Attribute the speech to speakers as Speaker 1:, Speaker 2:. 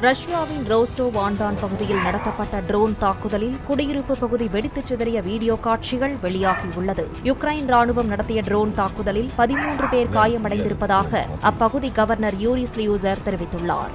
Speaker 1: ரஷ்யாவின் ரோஸ்டோ வாண்டான் பகுதியில் நடத்தப்பட்ட ட்ரோன் தாக்குதலில் குடியிருப்பு பகுதி வெடித்துச் சிதறிய வீடியோ காட்சிகள் வெளியாகியுள்ளது. யுக்ரைன் ராணுவம் நடத்திய ட்ரோன் தாக்குதலில் பதிமூன்று பேர் காயமடைந்திருப்பதாக அப்பகுதி கவர்னர் யூரிஸ் லியூசர் தெரிவித்துள்ளார்.